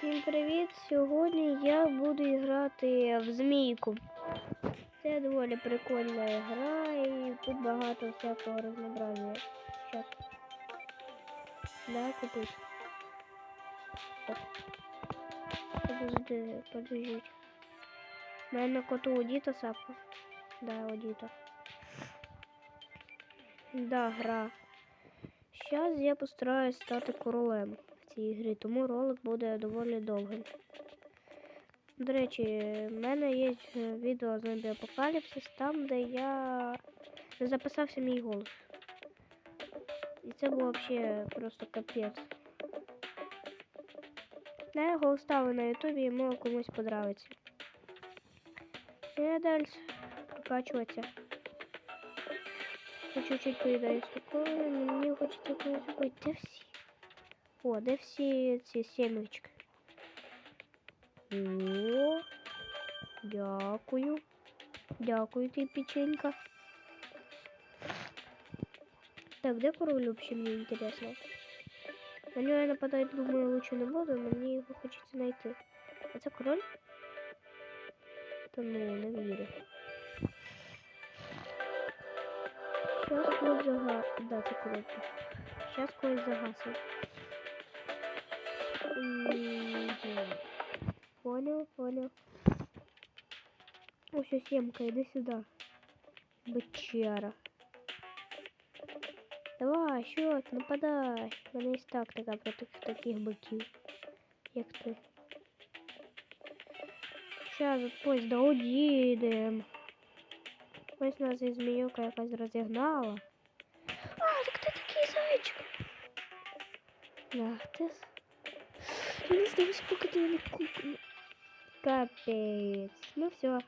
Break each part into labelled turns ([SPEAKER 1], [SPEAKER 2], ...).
[SPEAKER 1] Всім привіт! Сьогодні я буду грати в змійку. Це доволі прикольна гра і тут багато всякого разнообразия. Щас. Да, купить. Подожди, подождіть. У мене коту Одіта сапка. Да, Одіта. Да, гра. Зараз я постараюсь стати королем цій грі, тому ролик буде доволі довгим. До речі, в мене є відео зомбі Апокаліпсис, там, де я не записався мій голос. І це було взагалі просто капець. Я його ставлю на ютубі може комусь подобається. Я далі прокачуватися. Чуть-чуть поїдаю такою, мені хочеться когось купити. Де всі? О, де всі ці сімечки? О, дякую. Дякую, ти печенька. Так, де король вообще, мне интересно. На нього я нападать, думаю, лучше не буду, мені його хочеться знайти. А це король? Та ну, не вірю. Сейчас когось зага... Да, це король. Сейчас когось загасив. Мгм. Понял, понял. Ось ось сімка, іди сюди. Бичара. Давай, що ти, нападай. У мене є тактика проти таких биків, як ти. Сейчас от поїзда одійдем. Ось нас і зміюка якась розігнала. А, так ти такий зайчик. Ах ти. Я не знаю, сколько ты не купил. Капец. Ну все.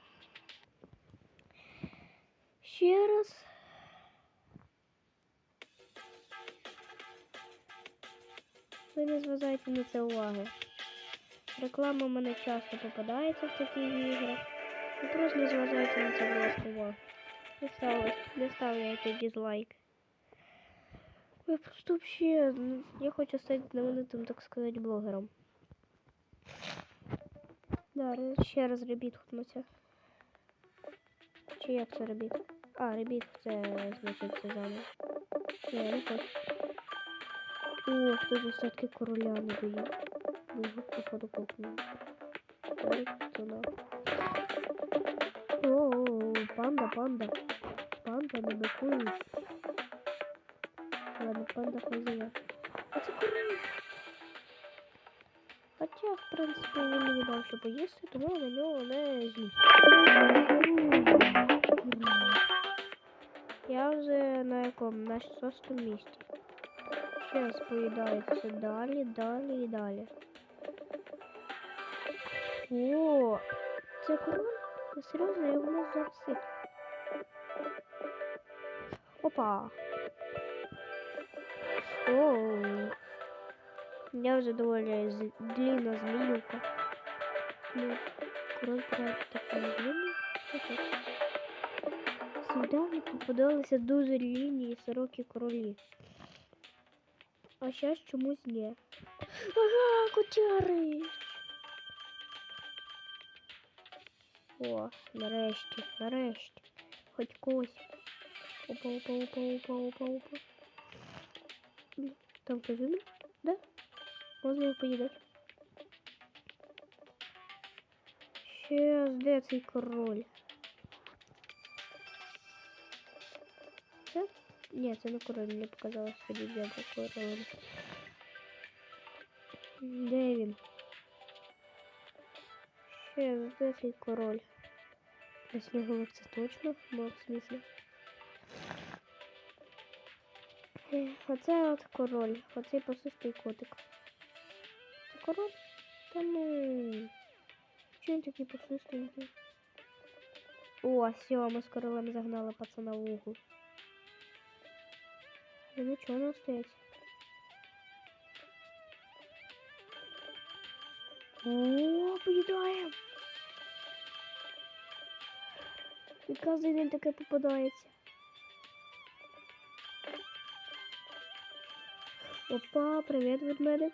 [SPEAKER 1] Ще раз. Ви не зважайте на це уваги. Реклама в мене часто попадається в такі ігри. Ви просто не зважайте на це увагу. Не ставте, не ставляйте дизлайк. Я просто вообще, ну, я хочу стати знаменитим, так сказати, блогером. Да, ще раз ребіт хутнуться. Чи як це ребіт? А, ребіт це значить це заново. Я не хочу. О, хтось остатки короля не. Ви його походу купили. Це на. О, панда, панда. Панда не бикують. Ладно, панда хозяин. А це король. Хоча, в принципі, він мені дав що поїсти, тому я на нього не злюсь. Я вже на якому? На шостому місці. Зараз поїдається далі, далі і далі. О, це король? Я серйозно, його можна захистити. Опа. Оу. Я вже доволі з- длинна зміюка. Ну, король правда такий длинний. Сюди мені попадалися дуже лінії сорокі королі. А зараз чомусь ні. Ага, котяри. О, нарешті, нарешті. Хоч когось. Опа, опа, опа, опа, опа, опа. Там умер? Да? Можна його поїдати. Ще де цей король? Це? Ні, це не король, мені показалось, що я королем. Де він? Ще де цей король? Сніговик це точно? Бо в смысле? Е, Оце от король, оцей посистий котик. Король? Та ну. Чого він такий посистенький? О, все, ми з королем загнали пацана в угол. Да нічого не остається. О, поїдаємо! І кожен день таке попадається. Опа, привіт, ведмедик.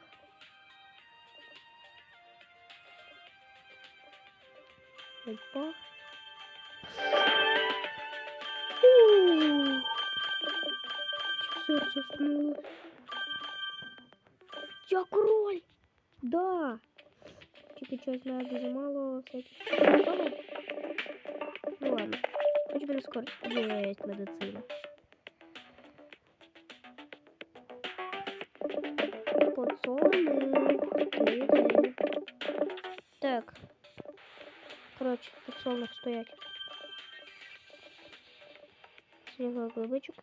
[SPEAKER 1] Опа. Ууу. Чё сердце остановилось? Я король! Да! Тільки щось навіть дуже мало всяких. приколів. Ну ладно. Хоч би не скоро. Єсть медицина. Пацани, Подсолнух стоять. Снігова глибичок.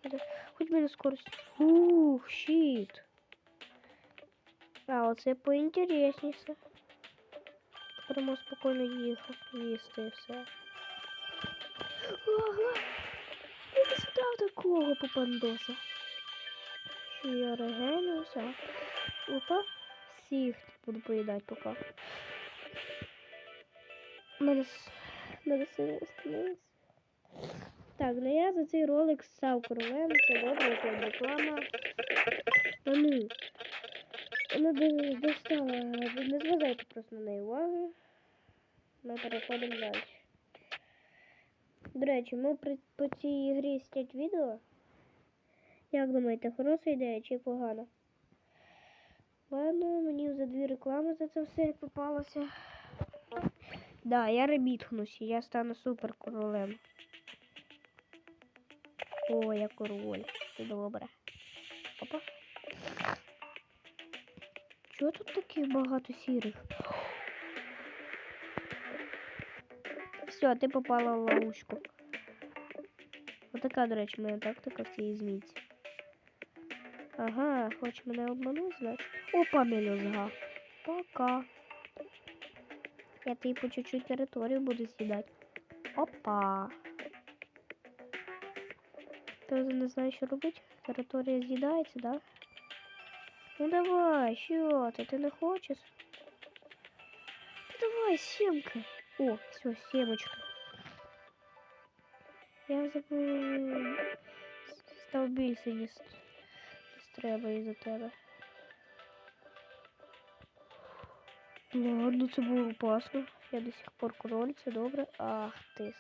[SPEAKER 1] Хоч би на скорость. Ух, щит. А, оце поінтересніше. Можна спокійно їхати, їсти і все. Ага. Я не читав такого попандоса. Що я регенуся. Опа. Всіх буду поїдати поки. Мене с- мене сили остановились. Так, ну я за цей ролик став королем, це добре, це реклама. Та ну. Вона достала, не зважайте просто на неї уваги. Ми переходимо далі. До речі, ми при, по цій грі снять відео. Як думаєте, хороша ідея чи погана? Ладно, мені за дві реклами за це все попалося. Да, я ремітхнусь, і я стану супер королем. О, я король. Все добре. Опа. Чого тут таких багато сірих? Все, ти попала в ловушку. Отака, до речі, моя тактика в цій змійці. Ага, хоче мене обманути, значить. Опа, мелюзга. Пока. Я тобі по чуть-чуть територію буду з'їдати. Опа. Ти вже не знаєш, що робити? Територія з'їдається, да? Ну давай, що ти? Ти не хочеш? Та давай, сімка. О, все, сімочка. Я забув. Став більше, ніж ніж треба із-за тебе. Ладно, це було опасно. Я до сих пор король, це добре. Ах ти.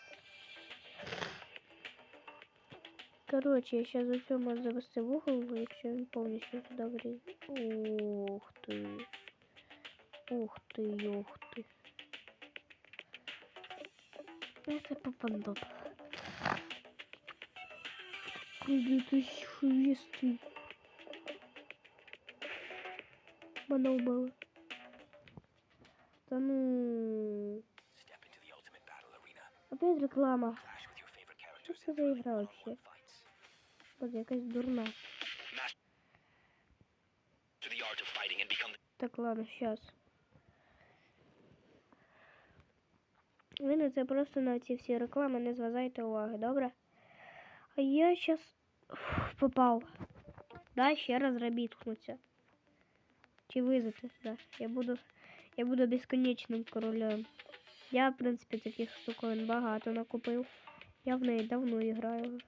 [SPEAKER 1] Короче, я сейчас за все можу завести в угол, якщо він повністю туди влізе. Ух ти. Ух ти, ух ти. Это попандоп. Куди ти швісти? Мене вбили. Та ну... Опять реклама. Це
[SPEAKER 2] in
[SPEAKER 1] за
[SPEAKER 2] one-on-one
[SPEAKER 1] вообще?
[SPEAKER 2] fights.
[SPEAKER 1] Якась дурна. Так, ладно, сейчас. Ви просто на ці всі реклами не зважайте уваги, добре? А я сейчас попав. Да, ще раз робітхнуться. Чи визити, да. Я буду. Я буду безконечним королем. Я, в принципі, таких штуковин багато накупив. Я в неї давно граю.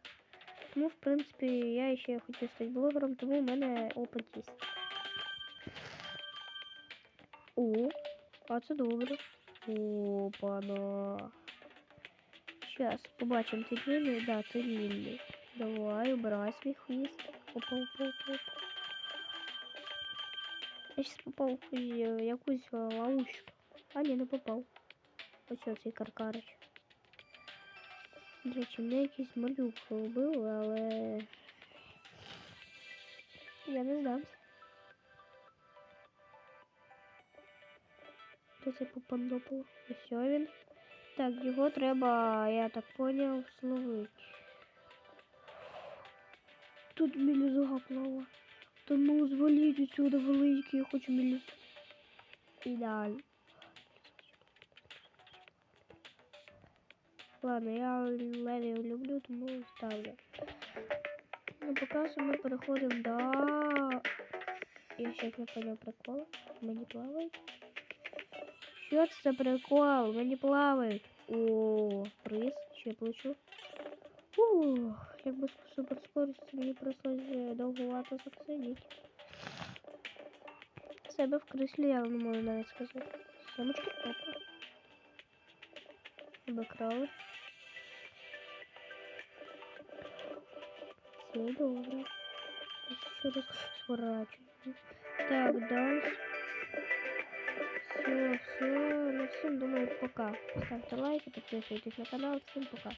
[SPEAKER 1] Тому, в принципі, я ще хотів стати блогером, тому в мене опит є. О, а це добре. Опана. Щас, побачимо, ти вільний? Да, ти вільний. Давай, убирай свій хвіст. Опа, опа, опа, опа. Я щас попав в якусь- якусь е, ловушку. А, не попав. Ось оцей каркарич. До речі, мене якийсь малюк вбив, але... Я не здамся. Де це попандопало? Ось він. Так, його треба, я так поняв, словити. Тут мілізога плава. Та ну зваліть отсюда великий, я хочу міліз. Ідеально. Ладно, я леві люблю, тому ставлю. Ну, поки що ми переходимо до... Я щас не понял прикола. Мені плавають. Що це прикол? Мені плавають. О, приз. Ще получу. Ух, якби з суперскоростю мені прийшлось е, довгувато засидіти. Себе в кріслі я не можу навіть сказати. Сімочки, опа. Обікрали. Це добре. Ще раз сворачуємо. Так, далі. Все, все. Ну всім думаю, пока. Ставте лайки, підписуйтесь на канал. Всім пока.